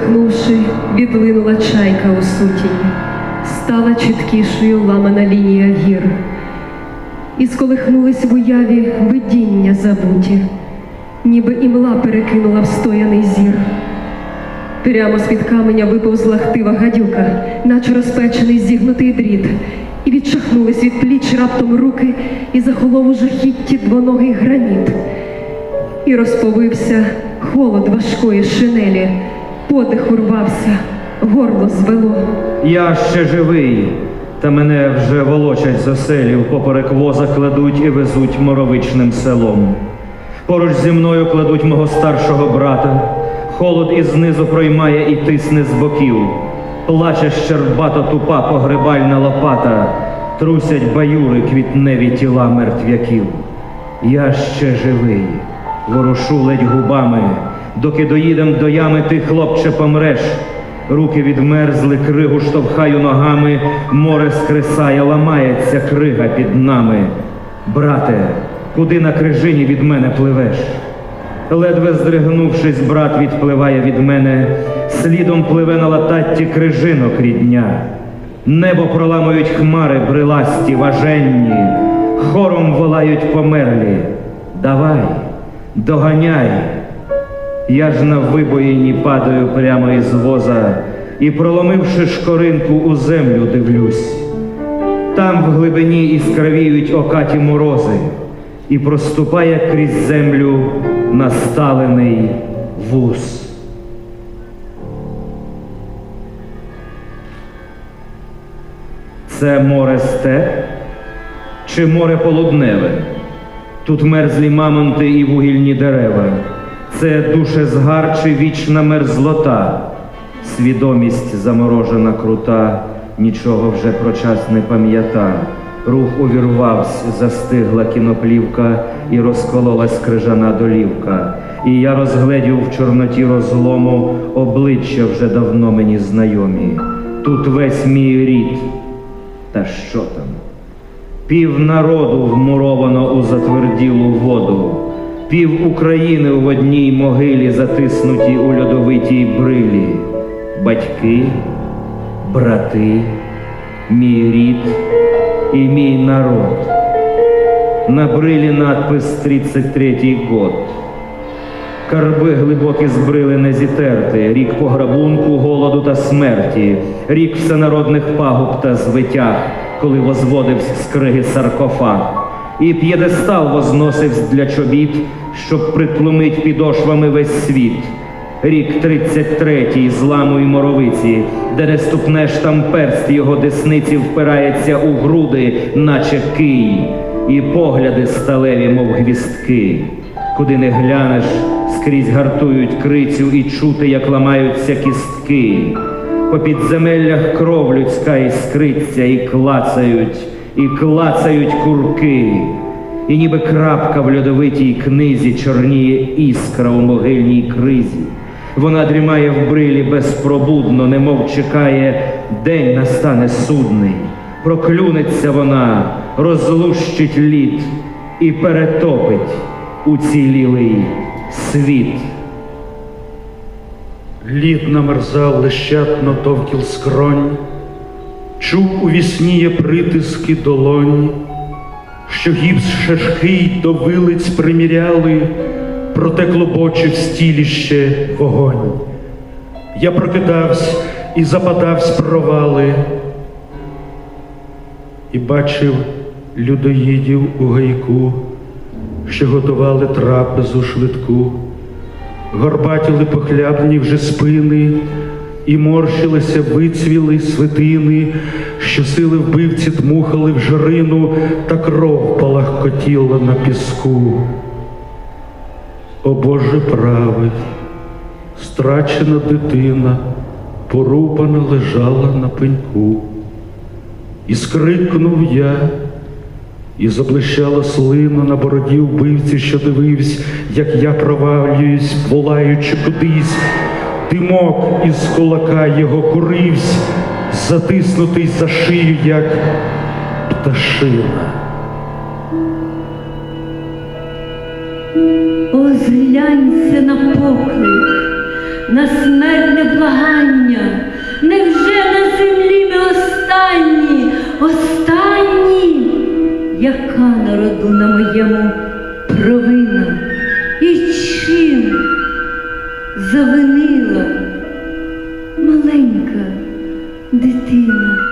зітхнувши, відлинула чайка у сутінь, стала чіткішою ламана лінія гір. І сколихнулись в уяві видіння забуті, ніби імла перекинула встояний зір. Прямо з-під каменя виповзла хтива гадюка, наче розпечений зігнутий дріт, і відчахнулись від пліч раптом руки і захолов у жахітті двоногий граніт. І розповився холод важкої шинелі, подих урвався, горло звело. Я ще живий, та мене вже волочать з оселів, поперек воза кладуть і везуть моровичним селом. Поруч зі мною кладуть мого старшого брата. Холод із знизу проймає і тисне з боків. Плаче щербато тупа погребальна лопата, трусять баюри квітневі тіла мертвяків. Я ще живий, ворушу ледь губами, доки доїдем до ями, ти, хлопче, помреш. Руки відмерзли, кригу штовхаю ногами, море скресає, ламається крига під нами. Брате, куди на крижині від мене пливеш? Ледве здригнувшись, брат відпливає від мене, слідом пливе на лататті крижинок рідня. Небо проламують хмари бриласті, важенні, хором волають померлі. Давай, доганяй. Я ж на вибоїні падаю прямо із воза і, проломивши шкоринку у землю, дивлюсь. Там в глибині іскравіють окаті морози, і проступає крізь землю насталений вуз. Це море степ чи море полудневе? Тут мерзлі мамонти і вугільні дерева. Це душезгар чи вічна мерзлота, свідомість заморожена крута, нічого вже про час не пам'ята. Рух увірвався, застигла кіноплівка і розкололась крижана долівка. І я розгледів в чорноті розлому обличчя вже давно мені знайомі. Тут весь мій рід. Та що там? Пів народу вмуровано у затверділу воду, пів України в одній могилі затиснуті у льодовитій брилі. Батьки, брати, мій рід і мій народ. На брилі надпис «33-й год. Карби глибокі збрили не зітерти, рік пограбунку, голоду та смерті, рік всенародних пагуб та звитяг, коли возводився з криги саркофаг, і п'єдестал возносився для чобіт, щоб притлумить підошвами весь світ. Рік 33-й зламу й моровиці, де не ступнеш там перст його десниці впирається у груди, наче кий, і погляди сталеві, мов гвістки. Куди не глянеш, скрізь гартують крицю і чути, як ламаються кістки. По підземеллях кров людська іскриться, і клацають, і клацають курки. І ніби крапка в льодовитій книзі чорніє іскра у могильній кризі. Вона дрімає в брилі безпробудно, немов чекає, день настане судний. Проклюнеться вона, розлущить лід і перетопить уцілілий світ. Лід намерзав лещатно довкіл скронь, чув у вісніє притиски долонь, що гіпс шашкий до вилиць приміряли, проте клобочив стіліще вогонь. Я прокидавсь і западавсь провали, і бачив людоїдів у гайку, що готували трапезу швидку. Горбатіли похлябні вже спини, і морщилися вицвіли свитини, що сили вбивці дмухали в жарину, та кров палахкотіла на піску. О Боже правий, страчена дитина, порубана лежала на пеньку. І скрикнув я, і заблищала слина на бороді вбивці, що дивився, як я провалююсь, волаючи кудись. Димок із кулака його куривсь, затиснутий за шию, як пташина. Озглянься на поклик, на смертне благання. Невже на землі ми останні, останні? Яка народу на моєму провина? І чим завинила маленька дитина?